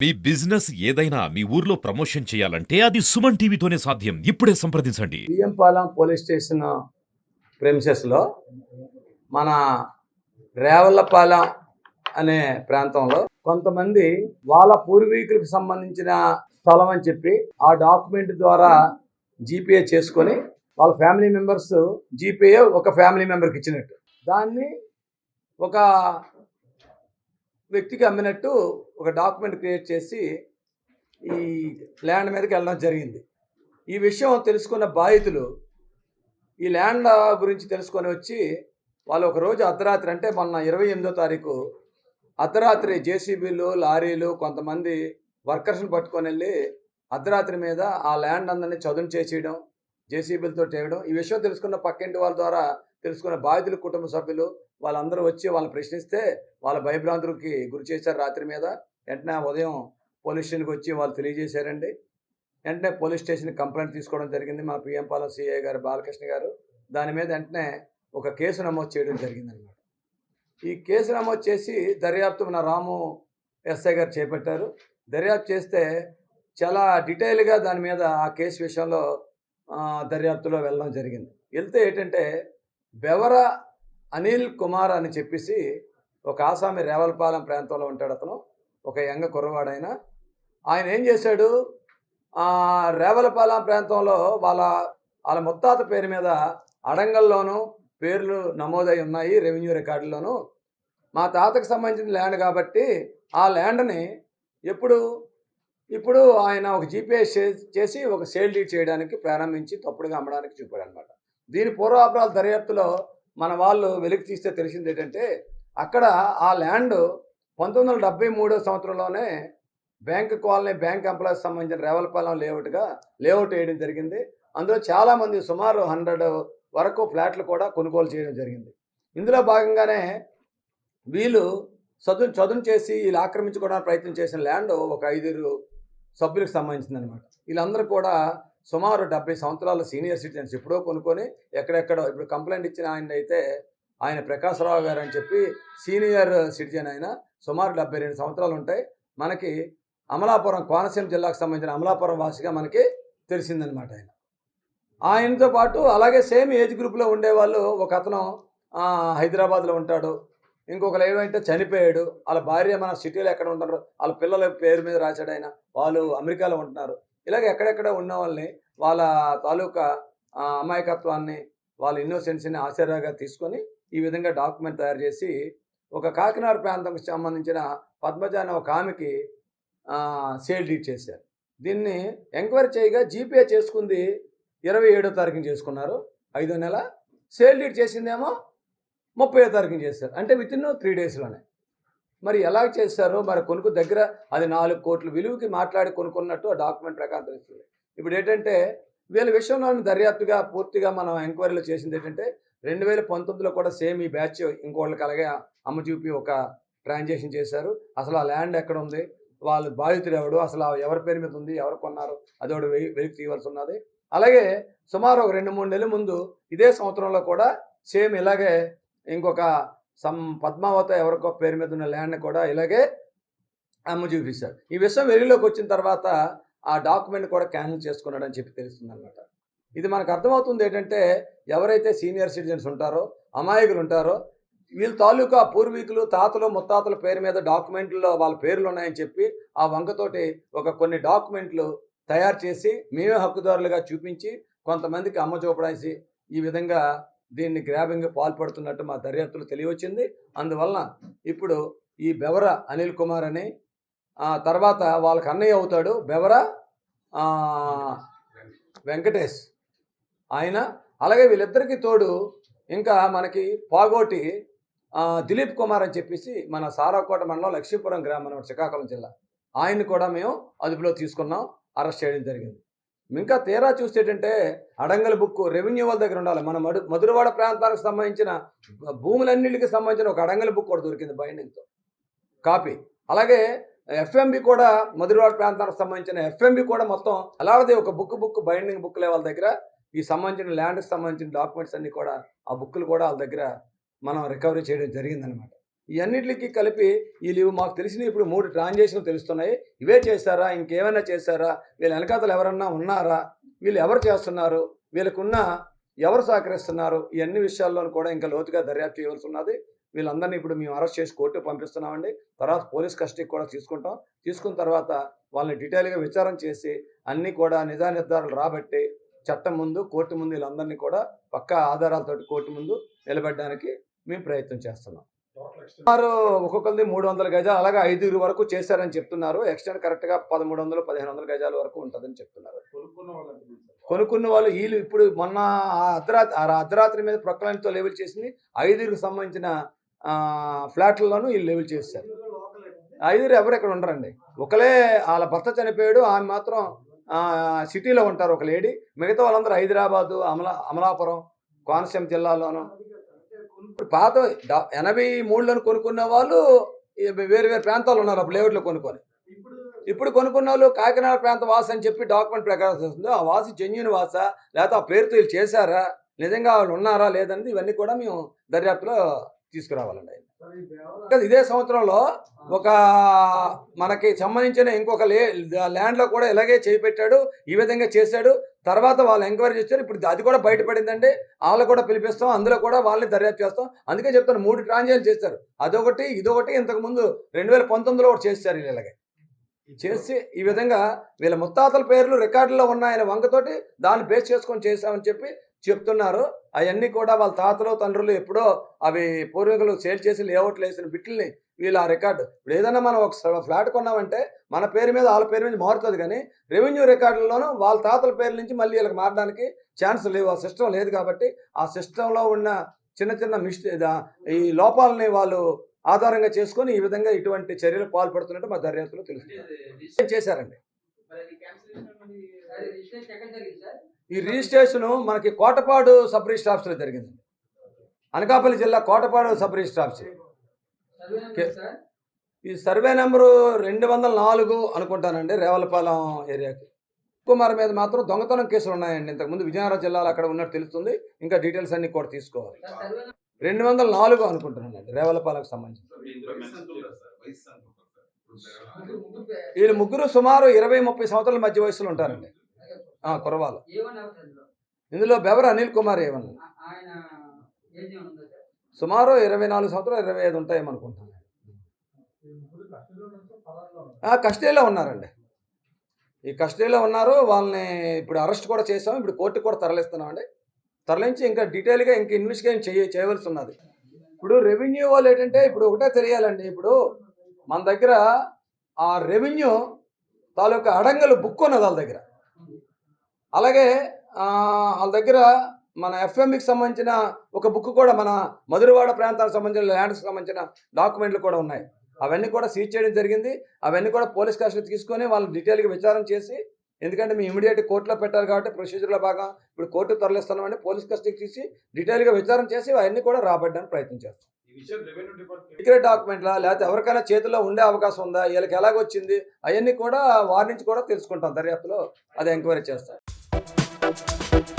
మీ business ఏదైనా మీ ఊర్లో promotion చేయాలంటే అది సుమన్ టీవీతోనే సాధ్యం. ఇప్పుడే సంప్రదించండి. బియ్యంపాలెం పోలీస్ స్టేషన్ ప్రెమిసెస్లో మన రేవల్లపాలెం అనే ప్రాంతంలో కొంతమంది వాళ్ళ పూర్వీకులకు సంబంధించిన స్థలం అని చెప్పి ఆ డాక్యుమెంట్ ద్వారా జీపీఏ చేసుకొని వాళ్ళ ఫ్యామిలీ మెంబర్స్ జీపీఏ ఒక ఫ్యామిలీ మెంబర్కి ఇచ్చినట్టు. దాన్ని ఒక వ్యక్తికి అమ్మినట్టు ఒక డాక్యుమెంట్ క్రియేట్ చేసి ఈ ల్యాండ్ మీదకి వెళ్ళడం జరిగింది. ఈ విషయం తెలుసుకున్న బాధితులు ఈ ల్యాండ్ గురించి తెలుసుకొని వచ్చి వాళ్ళు ఒక రోజు అర్ధరాత్రి అంటే మొన్న ఇరవై ఎనిమిదో తారీఖు అర్ధరాత్రి జేసీబీలు లారీలు కొంతమంది వర్కర్స్ని పట్టుకొని వెళ్ళి అర్ధరాత్రి మీద ఆ ల్యాండ్ అందరినీ చదును చేసేయడం జేసీబీలతో చేయడం ఈ విషయం తెలుసుకున్న పక్కింటి వాళ్ళ ద్వారా తెలుసుకున్న బాధితుల కుటుంబ సభ్యులు వాళ్ళందరూ వచ్చి వాళ్ళని ప్రశ్నిస్తే వాళ్ళ భయభ్రాంతులకి గురి చేశారు రాత్రి మీద. వెంటనే ఉదయం పోలీస్ స్టేషన్కి వచ్చి వాళ్ళు తెలియజేశారండి. వెంటనే పోలీస్ స్టేషన్ కంప్లైంట్ తీసుకోవడం జరిగింది మా పిఎం సిఐ గారు బాలకృష్ణ గారు. దాని మీద వెంటనే ఒక కేసు నమోదు చేయడం జరిగిందనమాట ఈ కేసు నమోదు చేసి దర్యాప్తు మన రాము ఎస్ఐ గారు చేపట్టారు. దర్యాప్తు చేస్తే చాలా డీటెయిల్గా దాని మీద ఆ కేసు విషయంలో దర్యాప్తులో వెళ్ళడం జరిగింది. వెళ్తే ఏంటంటే బెవర అనిల్ కుమార్ అని చెప్పేసి ఒక ఆసామి రేవలపాలెం ప్రాంతంలో ఉంటాడు అతను ఒక యంగ కుర్రవాడైన. ఆయన ఏం చేశాడు? రేవలపాలెం ప్రాంతంలో వాళ్ళ వాళ్ళ ముత్తాత పేరు మీద అడంగల్లోనూ పేర్లు నమోదై ఉన్నాయి రెవెన్యూ రికార్డుల్లోనూ. మా తాతకు సంబంధించిన ల్యాండ్ కాబట్టి ఆ ల్యాండ్ని ఎప్పుడు ఇప్పుడు ఆయన ఒక జీపీఎస్ చేసి ఒక సేల్ డీడ్ చేయడానికి ప్రారంభించి తప్పుడుగా అమ్మడానికి చూపాడు అనమాట దీని పూర్వాపరాల దర్యాప్తులో మన వాళ్ళు వెలికి తీస్తే తెలిసింది ఏంటంటే అక్కడ ఆ ల్యాండ్ పంతొమ్మిది వందల డెబ్బై మూడో సంవత్సరంలోనే బ్యాంక్ కాలనీ బ్యాంక్ ఎంప్లాయీస్ సంబంధించిన రేవలపాలెం లేఅవుట్గా లేఅవుట్ వేయడం జరిగింది. అందులో చాలామంది సుమారు హండ్రెడ్ వరకు ఫ్లాట్లు కూడా కొనుగోలు చేయడం జరిగింది. ఇందులో భాగంగానే వీళ్ళు చదువు చదును చేసి వీళ్ళు ఆక్రమించుకోవడానికి ప్రయత్నం చేసిన ల్యాండ్ ఒక ఐదుగురు సభ్యులకు సంబంధించింది అనమాట వీళ్ళందరూ కూడా సుమారు డెబ్బై సంవత్సరాల సీనియర్ సిటిజన్స్ ఎప్పుడో కొనుక్కొని ఎక్కడెక్కడో ఇప్పుడు కంప్లైంట్ ఇచ్చిన ఆయన అయితే ఆయన ప్రకాశ్రావు గారు అని చెప్పి సీనియర్ సిటిజన్ ఆయన సుమారు డెబ్బై రెండు సంవత్సరాలు ఉంటాయి. మనకి అమలాపురం కోనసీమ జిల్లాకు సంబంధించిన అమలాపురం వాసిగా మనకి తెలిసిందనమాట ఆయన. ఆయనతో పాటు అలాగే సేమ్ ఏజ్ గ్రూప్లో ఉండేవాళ్ళు ఒక అతను హైదరాబాద్లో ఉంటాడు. ఇంకొకరు ఏమంటే చనిపోయాడు. వాళ్ళ భార్య మన సిటీలో ఎక్కడ ఉంటారు వాళ్ళ పిల్లల పేరు మీద రాశాడు ఆయన. వాళ్ళు అమెరికాలో ఉంటున్నారు. ఇలాగ ఎక్కడెక్కడ ఉన్న వాళ్ళని వాళ్ళ తాలూకా అమాయకత్వాన్ని వాళ్ళ ఇన్నోసెన్స్ని ఆశ్చర్యంగా తీసుకొని ఈ విధంగా డాక్యుమెంట్ తయారు చేసి ఒక కాకినాడ ప్రాంతంకి సంబంధించిన పద్మజ అనే ఒక ఆమెకి సేల్ డీట్ చేశారు. దీన్ని ఎంక్వైరీ చేయగా జీపే చేసుకుంది ఇరవై ఏడో తారీఖున చేసుకున్నారు. ఐదో నెల. సేల్ డీట్ చేసిందేమో ముప్పై తారీఖున చేశారు. అంటే విత్ ఇన్ త్రీ డేస్లోనే. మరి ఎలా చేశారో మరి కొనుక్కు దగ్గర అది నాలుగు కోట్ల విలువకి మాట్లాడి కొనుక్కున్నట్టు ఆ డాక్యుమెంట్ ప్రకారం తెలుస్తుంది. ఇప్పుడు ఏంటంటే వీళ్ళ విషయంలోని దర్యాప్తుగా పూర్తిగా మనం ఎంక్వైరీలో చేసింది ఏంటంటే రెండు వేల పంతొమ్మిదిలో కూడా సేమ్ ఈ బ్యాచ్ ఇంకోళ్ళకి అలాగే అమ్మ చూపి ఒక ట్రాన్సాక్షన్ చేశారు. అసలు ఆ ల్యాండ్ ఎక్కడ ఉంది? వాళ్ళు బాధితుడు ఎవడు? అసలు ఆ ఎవరి పేరు మీద ఉంది? ఎవరు కొన్నారు? అది ఒకటి వెయ్యి వెలికి తీయవలసి ఉన్నది. అలాగే సుమారు ఒక రెండు మూడు నెలల ముందు ఇదే సంవత్సరంలో కూడా సేమ్ ఇలాగే ఇంకొక సమ్ పద్మావత ఎవరికో పేరు మీద ఉన్న ల్యాండ్ కూడా ఇలాగే అమ్మ చూపిస్తాడు ఈ విషయం వెలుగులోకి వచ్చిన తర్వాత ఆ డాక్యుమెంట్ కూడా క్యాన్సిల్ చేసుకున్నాడని చెప్పి తెలుస్తుంది అనమాట ఇది మనకు అర్థమవుతుంది ఏంటంటే ఎవరైతే సీనియర్ సిటిజన్స్ ఉంటారో అమాయకులు ఉంటారో వీళ్ళ తాలూకా పూర్వీకులు తాతలు ముత్తాతల పేరు మీద డాక్యుమెంట్లో వాళ్ళ పేర్లు ఉన్నాయని చెప్పి ఆ వంకతోటి ఒక కొన్ని డాక్యుమెంట్లు తయారు చేసి మేమే హక్కుదారులుగా చూపించి కొంతమందికి అమ్మ చూపడాసి ఈ విధంగా దీన్ని గ్రాబింగ్ పాల్పడుతున్నట్టు మా దర్యాప్తులు తెలియవచ్చింది. అందువలన ఇప్పుడు ఈ బెవర అనిల్ కుమార్ అని తర్వాత వాళ్ళకి అన్నయ్య అవుతాడు బెవర వెంకటేష్. ఆయన అలాగే వీళ్ళిద్దరికీ తోడు ఇంకా మనకి పాగోటి దిలీప్ కుమార్ అని చెప్పేసి మన సారాకోట మండలం లక్ష్మీపురం గ్రామం అన్నమాట శ్రీకాకుళం జిల్లా. ఆయన్ని కూడా మేము అదుపులో తీసుకున్నాం అరెస్ట్ చేయడం జరిగింది. ఇంకా తీరా చూసేటంటే అడంగల బుక్ రెవెన్యూ వాళ్ళ దగ్గర ఉండాలి. మన మధు మధురవాడ ప్రాంతాలకు సంబంధించిన భూములన్నింటికి సంబంధించిన ఒక అడంగల బుక్ కూడా దొరికింది బైండింగ్తో. కాపీ. అలాగే ఎఫ్ఎంబి కూడా మధురవాడ ప్రాంతానికి సంబంధించిన ఎఫ్ఎంబి కూడా మొత్తం అలాగే ఒక బుక్ బుక్ బైండింగ్ బుక్ వాళ్ళ దగ్గర. ఈ సంబంధించిన ల్యాండ్కి సంబంధించిన డాక్యుమెంట్స్ అన్నీ కూడా ఆ బుక్లు కూడా వాళ్ళ దగ్గర మనం రికవరీ చేయడం జరిగిందనమాట ఇవన్నిటికి కలిపి వీళ్ళు మాకు తెలిసిన ఇప్పుడు మూడు ట్రాన్సాక్షన్లు తెలుస్తున్నాయి. ఇవే చేశారా? ఇంకేమైనా చేశారా? వీళ్ళ వెనకాతలు ఎవరన్నా ఉన్నారా? వీళ్ళు ఎవరు చేస్తున్నారు? వీళ్ళకున్న ఎవరు సహకరిస్తున్నారు? ఈ అన్ని విషయాల్లోనూ కూడా ఇంకా లోతుగా దర్యాప్తు చేయవలసి ఉన్నది. వీళ్ళందరినీ ఇప్పుడు మేము అరెస్ట్ చేసి కోర్టుకు పంపిస్తున్నామండి. తర్వాత పోలీస్ కస్టడీకి కూడా తీసుకుంటాం. తీసుకున్న తర్వాత వాళ్ళని డీటెయిల్గా విచారణ చేసి అన్నీ కూడా నిజా నిర్ధారణలు రాబట్టి చట్టం ముందు కోర్టు ముందు వీళ్ళందరినీ కూడా పక్కా ఆధారాలతోటి కోర్టు ముందు నిలబెట్టడానికి మేము ప్రయత్నం చేస్తున్నాం. సుమారు ఒక్కొక్కరిది మూడు వందల గజాలు అలాగే ఐదుగురు వరకు చేశారని చెప్తున్నారు. ఎక్స్టెండ్ కరెక్ట్గా పదమూడు వందలు పదిహేను వందల గజాల వరకు ఉంటుందని చెప్తున్నారు. కొనుక్కున్న వాళ్ళు వీళ్ళు ఇప్పుడు మొన్న ఆ అర్ధరాత్రి ఆ అర్ధరాత్రి మీద ప్రొక్లైన్తో లెవెల్ చేసింది. ఐదుగురికి సంబంధించిన ఆ, ఫ్లాట్లలోనూ వీళ్ళు లెవెల్ చేశారు. ఐదుగురు ఎవరు ఇక్కడ ఉండరండి? ఒకలే వాళ్ళ భర్త చనిపోయాడు ఆమె మాత్రం ఆ, సిటీలో ఉంటారు ఒక లేడీ మిగతా వాళ్ళందరూ హైదరాబాదు అమలా అమలాపురం కోనసీమ జిల్లాలోను ఇప్పుడు పాత ఎనభై మూడులను కొనుక్కున్న వాళ్ళు వేరు వేరు ప్రాంతాలు ఉన్నారు. అప్పుడు లేఅవుట్లో కొనుక్కొని. ఇప్పుడు కొనుక్కున్న వాళ్ళు కాకినాడ ప్రాంత వాస అని చెప్పి డాక్యుమెంట్ ప్రకారం వస్తుంది. ఆ వాసి జెన్యున్ వాస? లేకపోతే ఆ పేరుతో వీళ్ళు చేశారా? నిజంగా వాళ్ళు ఉన్నారా? లేదన్నది ఇవన్నీ కూడా మేము దర్యాప్తులో తీసుకురావాలండి ఇంకా ఇదే సంవత్సరంలో ఒక మనకి సంబంధించిన ఇంకొక లే ల్యాండ్లో కూడా ఇలాగే చేయి పెట్టాడు ఈ విధంగా చేశాడు. తర్వాత వాళ్ళు ఎంక్వైరీ చేశారు ఇప్పుడు అది కూడా బయటపడిందండి. వాళ్ళు కూడా పిలిపిస్తాం. అందులో కూడా వాళ్ళని దర్యాప్తు చేస్తాం. అందుకే చెప్తాను మూడు ట్రాన్సాక్షన్ చేస్తారు అదొకటి ఇదొకటి ఇంతకు ముందు రెండు వేల పంతొమ్మిదిలో ఒకటి వీళ్ళు ఇలాగే. చేసి ఈ విధంగా వీళ్ళ ముత్తాతల పేర్లు రికార్డులో ఉన్నాయనే వంకతోటి దాన్ని బేస్ చేసుకొని చేశామని చెప్పి చెప్తున్నారు. అవన్నీ కూడా వాళ్ళ తాతలు తండ్రులు ఎప్పుడో అవి పూర్వీకులు సేల్ చేసి లేఅవుట్లు వేసిన బిట్లని వీళ్ళు ఆ రికార్డు. ఇప్పుడు ఏదైనా మనం ఒక ఫ్లాట్ కొన్నామంటే మన పేరు మీద వాళ్ళ పేరు మీద మారుతుంది కానీ రెవెన్యూ రికార్డుల్లోనూ వాళ్ళ తాతల పేరు నుంచి మళ్ళీ వీళ్ళకి మారడానికి ఛాన్స్ లేవు. ఆ సిస్టమ్ లేదు కాబట్టి ఆ సిస్టంలో ఉన్న చిన్న చిన్న మిస్టే ఈ లోపాలని వాళ్ళు ఆధారంగా చేసుకొని ఈ విధంగా ఇటువంటి చర్యలు పాల్పడుతున్నట్టు మా దర్యాప్తులో తెలుస్తుంది. ఏం చేశారండి? ఈ రిజిస్ట్రేషన్ మనకి కోటపాడు సబ్ రిజిస్టర్ ఆఫీస్లో జరిగింది. అనకాపల్లి జిల్లా కోటపాడు సబ్ రిజిస్టర్ ఆఫీస్ ఈ సర్వే నెంబరు రెండు వందల నాలుగు అనుకుంటానండి రేవలపాలెం ఏరియాకి. కుమార్ మీద మాత్రం దొంగతనం కేసులు ఉన్నాయండి. ఇంతకుముందు విజయనగరం జిల్లాలో అక్కడ ఉన్నట్టు తెలుస్తుంది. ఇంకా డీటెయిల్స్ అన్ని కూడా తీసుకోవాలి. రెండు వందల నాలుగు అనుకుంటున్నానండి రేవలపాలెంకి సంబంధించి. వీళ్ళు ముగ్గురు సుమారు ఇరవై ముప్పై సంవత్సరాల మధ్య వయసులో ఉంటారండి. కురవాలు. ఇందులో? బెవర్ అనిల్ కుమార్ ఏమన్నా సుమారు ఇరవై నాలుగు సంవత్సరాలు ఇరవై ఐదు ఉంటాయేమో అనుకుంటున్నాను ఆ, కస్టడీలో ఉన్నారండి. ఈ కస్టడీలో ఉన్నారు వాళ్ళని ఇప్పుడు అరెస్ట్ కూడా చేసాం ఇప్పుడు కోర్టుకు కూడా తరలిస్తున్నామండి. తరలించి ఇంకా డీటెయిల్గా ఇంకా ఇన్వెస్టిగేషన్ చేయ చేయవలసి ఉన్నది ఇప్పుడు రెవెన్యూ వాళ్ళు ఏంటంటే ఇప్పుడు ఒకటే తెలియాలండి ఇప్పుడు మన దగ్గర ఆ రెవెన్యూ తాలూకా అడంగలు బుక్ ఉన్నది వాళ్ళ దగ్గర. అలాగే వాళ్ళ దగ్గర మన ఎఫ్ఎంకి సంబంధించిన ఒక బుక్ కూడా మన మధురవాడ ప్రాంతానికి సంబంధించిన ల్యాండ్స్కి సంబంధించిన డాక్యుమెంట్లు కూడా ఉన్నాయి. అవన్నీ కూడా సీజ్ చేయడం జరిగింది. అవన్నీ కూడా పోలీస్ కస్టడీ తీసుకొని వాళ్ళు డీటెయిల్గా విచారణ చేసి ఎందుకంటే మేము ఇమీడియట్ కోర్టులో పెట్టాలి కాబట్టి ప్రొసీజర్లో భాగం ఇప్పుడు కోర్టు తరలిస్తున్నామండి పోలీస్ కస్టడీకి తీసి డీటెయిల్గా విచారణ చేసి అవన్నీ కూడా రాబట్టడానికి ప్రయత్నం చేస్తాం. సీక్రెట్ డాక్యుమెంట్లా లేకపోతే ఎవరికైనా చేతిలో ఉండే అవకాశం ఉందా వీళ్ళకి ఎలాగొచ్చింది అవన్నీ కూడా వారి నుంచి కూడా తెలుసుకుంటాం దర్యాప్తులో అది ఎంక్వైరీ చేస్తాం. Thank